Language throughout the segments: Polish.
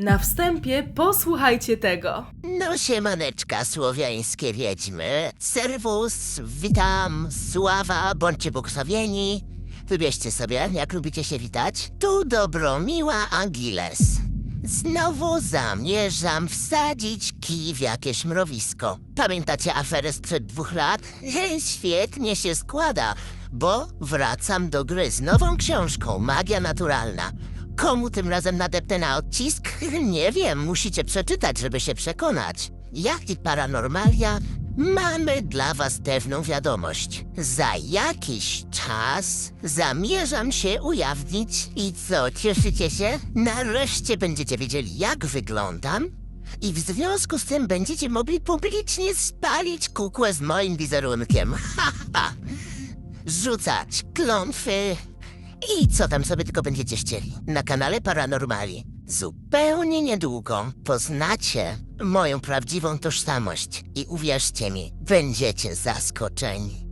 Na wstępie posłuchajcie tego. No siemaneczka, słowiańskie wiedźmy. Serwus, witam, sława, bądźcie błogosławieni. Wybierzcie sobie, jak lubicie się witać. Tu Dobromiła Angiles. Znowu zamierzam wsadzić kij w jakieś mrowisko. Pamiętacie aferę sprzed dwóch lat? Świetnie się składa, bo wracam do gry z nową książką Magia Naturalna. Komu tym razem nadepnę na odcisk? Nie wiem, musicie przeczytać, żeby się przekonać. Jak i Paranormalia, mamy dla was pewną wiadomość. Za jakiś czas zamierzam się ujawnić i co, cieszycie się? Nareszcie będziecie wiedzieli, jak wyglądam i w związku z tym będziecie mogli publicznie spalić kukłę z moim wizerunkiem. Ha, ha. Rzucać klątwy, i co tam sobie tylko będziecie chcieli? Na kanale Paranormali. Zupełnie niedługo poznacie moją prawdziwą tożsamość i uwierzcie mi, będziecie zaskoczeni.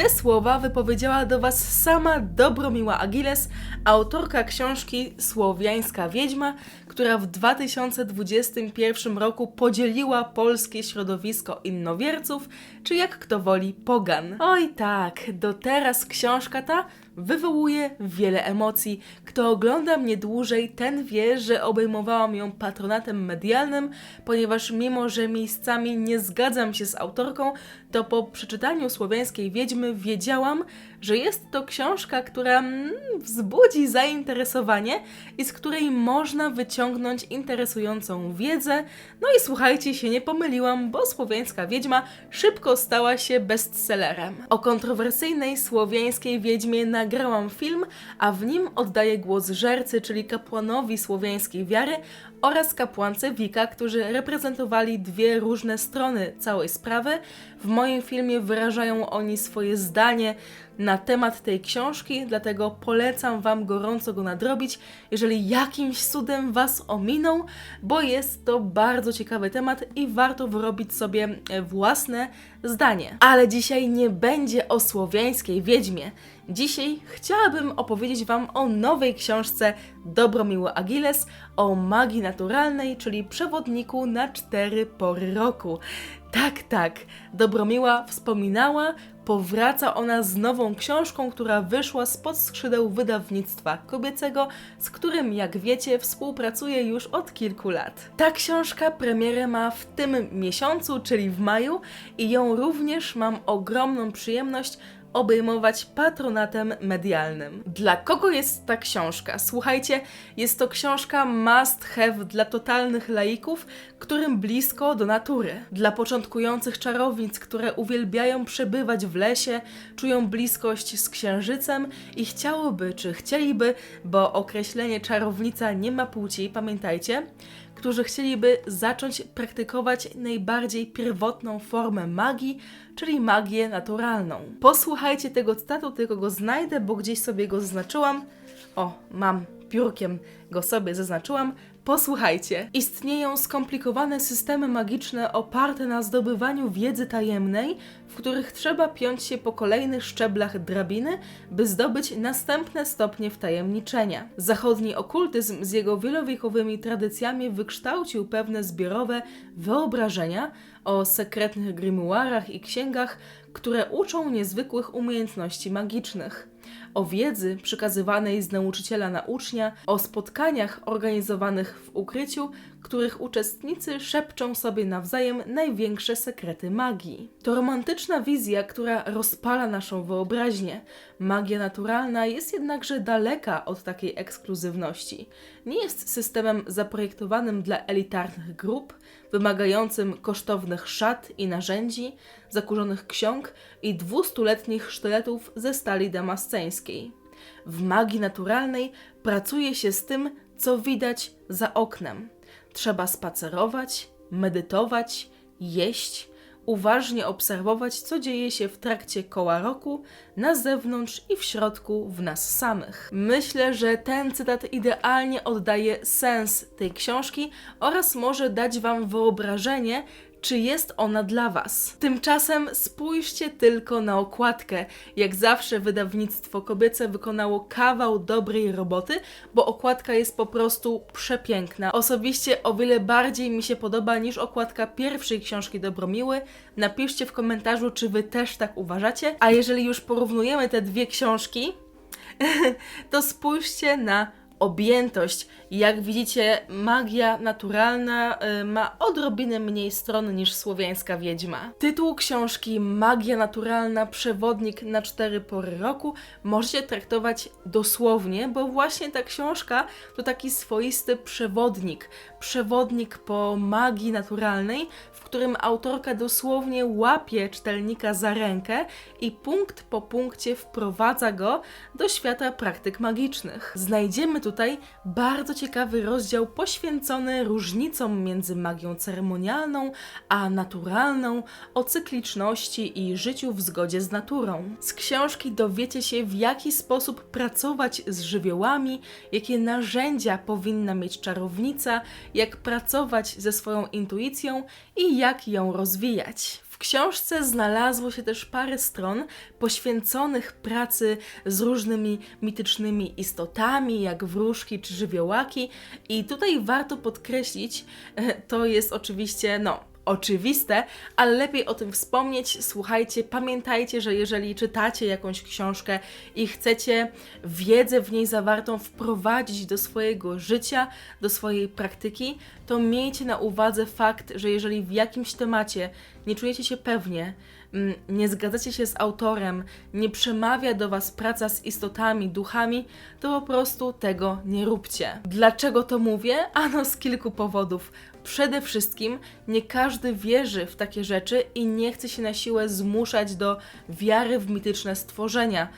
Te słowa wypowiedziała do Was sama Dobromiła Agiles, autorka książki Słowiańska Wiedźma, która w 2021 roku podzieliła polskie środowisko innowierców, czy jak kto woli pogan. Oj tak, do teraz książka ta wywołuje wiele emocji. Kto ogląda mnie dłużej, ten wie, że obejmowałam ją patronatem medialnym, ponieważ mimo, że miejscami nie zgadzam się z autorką, to po przeczytaniu Słowiańskiej Wiedźmy wiedziałam, że jest to książka, która mm, wzbudzi zainteresowanie i z której można wyciągnąć interesującą wiedzę. No i słuchajcie, się nie pomyliłam, bo Słowiańska Wiedźma szybko stała się bestsellerem. O kontrowersyjnej Słowiańskiej Wiedźmie nagrałam film, a w nim oddaję głos żercy, czyli kapłanowi słowiańskiej wiary oraz kapłance Wika, którzy reprezentowali dwie różne strony całej sprawy. W moim filmie wyrażają oni swoje zdanie na temat tej książki, dlatego polecam Wam gorąco go nadrobić, jeżeli jakimś cudem Was ominął, bo jest to bardzo ciekawy temat i warto wyrobić sobie własne zdanie. Ale dzisiaj nie będzie o słowiańskiej wiedźmie. Dzisiaj chciałabym opowiedzieć Wam o nowej książce Dobromiły Agiles o magii naturalnej, czyli przewodniku na cztery pory roku. Tak, tak, Dobromiła wspominała, powraca ona z nową książką, która wyszła spod skrzydeł wydawnictwa kobiecego, z którym, jak wiecie, współpracuje już od kilku lat. Ta książka premierę ma w tym miesiącu, czyli w maju, i ją również mam ogromną przyjemność obejmować patronatem medialnym. Dla kogo jest ta książka? Słuchajcie, jest to książka must have dla totalnych laików, którym blisko do natury. Dla początkujących czarownic, które uwielbiają przebywać w lesie, czują bliskość z księżycem i chciałoby, czy chcieliby, bo określenie czarownica nie ma płci, pamiętajcie, którzy chcieliby zacząć praktykować najbardziej pierwotną formę magii, czyli magię naturalną. Posłuchajcie tego cytatu, tylko go znajdę, bo gdzieś sobie go zaznaczyłam. O, mam piórkiem go sobie zaznaczyłam. Posłuchajcie. Istnieją skomplikowane systemy magiczne oparte na zdobywaniu wiedzy tajemnej, w których trzeba piąć się po kolejnych szczeblach drabiny, by zdobyć następne stopnie wtajemniczenia. Zachodni okultyzm z jego wielowiekowymi tradycjami wykształcił pewne zbiorowe wyobrażenia o sekretnych grimoirach i księgach, które uczą niezwykłych umiejętności magicznych o wiedzy przekazywanej z nauczyciela na ucznia, o spotkaniach organizowanych w ukryciu, których uczestnicy szepczą sobie nawzajem największe sekrety magii. To romantyczna wizja, która rozpala naszą wyobraźnię. Magia naturalna jest jednakże daleka od takiej ekskluzywności. Nie jest systemem zaprojektowanym dla elitarnych grup, wymagającym kosztownych szat i narzędzi, zakurzonych ksiąg i dwustuletnich sztyletów ze stali damasceńskiej. W magii naturalnej pracuje się z tym, co widać za oknem. Trzeba spacerować, medytować, jeść, uważnie obserwować, co dzieje się w trakcie koła roku, na zewnątrz i w środku w nas samych. Myślę, że ten cytat idealnie oddaje sens tej książki oraz może dać Wam wyobrażenie, czy jest ona dla Was. Tymczasem spójrzcie tylko na okładkę. Jak zawsze wydawnictwo kobiece wykonało kawał dobrej roboty, bo okładka jest po prostu przepiękna. Osobiście o wiele bardziej mi się podoba niż okładka pierwszej książki Dobromiły. Napiszcie w komentarzu, czy Wy też tak uważacie. A jeżeli już porównujemy te dwie książki, to spójrzcie na objętość. Jak widzicie, magia naturalna y, ma odrobinę mniej stron niż słowiańska wiedźma. Tytuł książki Magia naturalna przewodnik na cztery pory roku możecie traktować dosłownie, bo właśnie ta książka to taki swoisty przewodnik. Przewodnik po magii naturalnej, w którym autorka dosłownie łapie czytelnika za rękę i punkt po punkcie wprowadza go do świata praktyk magicznych. Znajdziemy tutaj bardzo ciekawy rozdział poświęcony różnicom między magią ceremonialną a naturalną, o cykliczności i życiu w zgodzie z naturą. Z książki dowiecie się, w jaki sposób pracować z żywiołami, jakie narzędzia powinna mieć czarownica, jak pracować ze swoją intuicją i jak ją rozwijać. Książce znalazło się też parę stron poświęconych pracy z różnymi mitycznymi istotami, jak wróżki czy żywiołaki. I tutaj warto podkreślić, e, to jest oczywiście, no, oczywiste, ale lepiej o tym wspomnieć. Słuchajcie, pamiętajcie, że jeżeli czytacie jakąś książkę i chcecie wiedzę w niej zawartą wprowadzić do swojego życia, do swojej praktyki, to miejcie na uwadze fakt, że jeżeli w jakimś temacie nie czujecie się pewnie, nie zgadzacie się z autorem, nie przemawia do Was praca z istotami, duchami, to po prostu tego nie róbcie. Dlaczego to mówię? Ano z kilku powodów. Przede wszystkim nie każdy wierzy w takie rzeczy i nie chce się na siłę zmuszać do wiary w mityczne stworzenia.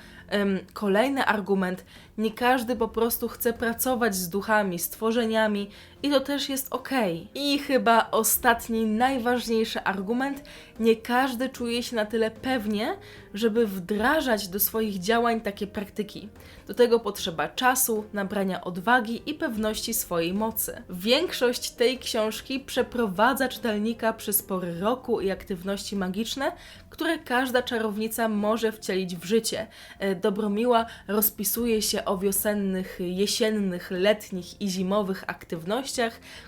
Kolejny argument: nie każdy po prostu chce pracować z duchami, stworzeniami i to też jest ok. I chyba ostatni, najważniejszy argument: nie każdy czuje się na tyle pewnie, żeby wdrażać do swoich działań takie praktyki. Do tego potrzeba czasu, nabrania odwagi i pewności swojej mocy. Większość tej książki przeprowadza czytelnika przez pory roku i aktywności magiczne, które każda czarownica może wcielić w życie. E, Dobromiła rozpisuje się o wiosennych, jesiennych, letnich i zimowych aktywnościach,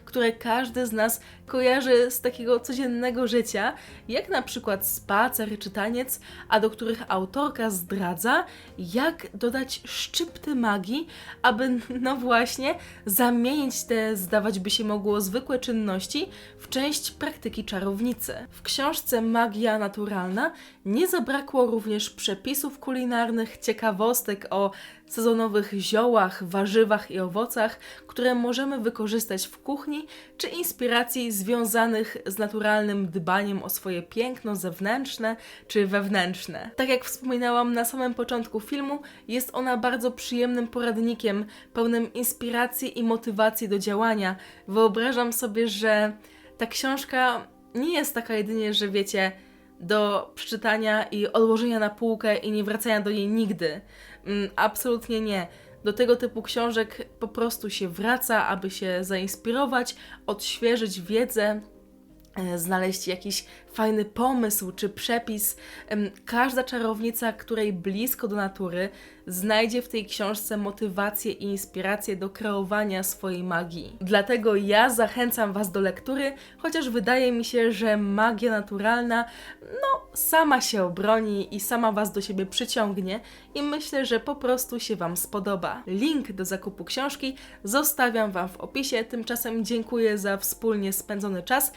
które każdy z nas kojarzy z takiego codziennego życia, jak na przykład spacer czy taniec, a do których autorka zdradza, jak dodać szczypty magii, aby, no właśnie, zamienić te, zdawać by się mogło, zwykłe czynności w część praktyki czarownicy. W książce Magia Naturalna nie zabrakło również przepisów kulinarnych, ciekawostek o sezonowych ziołach, warzywach i owocach, które możemy wykorzystać w kuchni, czy inspiracji związanych z naturalnym dbaniem o swoje piękno zewnętrzne czy wewnętrzne. Tak jak wspominałam na samym początku filmu, jest ona bardzo przyjemnym poradnikiem, pełnym inspiracji i motywacji do działania. Wyobrażam sobie, że ta książka nie jest taka jedynie, że wiecie, do przeczytania i odłożenia na półkę i nie wracania do niej nigdy. Mm, absolutnie nie. Do tego typu książek po prostu się wraca, aby się zainspirować, odświeżyć wiedzę, znaleźć jakiś fajny pomysł czy przepis. Każda czarownica, której blisko do natury, znajdzie w tej książce motywację i inspirację do kreowania swojej magii. Dlatego ja zachęcam Was do lektury, chociaż wydaje mi się, że magia naturalna, no, sama się obroni i sama Was do siebie przyciągnie i myślę, że po prostu się Wam spodoba. Link do zakupu książki zostawiam Wam w opisie. Tymczasem dziękuję za wspólnie spędzony czas.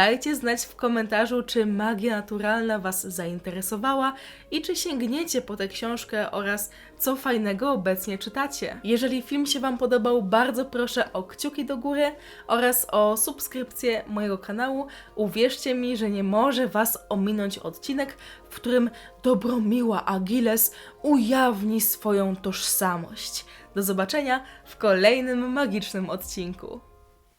Dajcie znać w komentarzu, czy magia naturalna Was zainteresowała i czy sięgniecie po tę książkę oraz co fajnego obecnie czytacie. Jeżeli film się Wam podobał, bardzo proszę o kciuki do góry oraz o subskrypcję mojego kanału. Uwierzcie mi, że nie może Was ominąć odcinek, w którym Dobromiła Agiles ujawni swoją tożsamość. Do zobaczenia w kolejnym magicznym odcinku.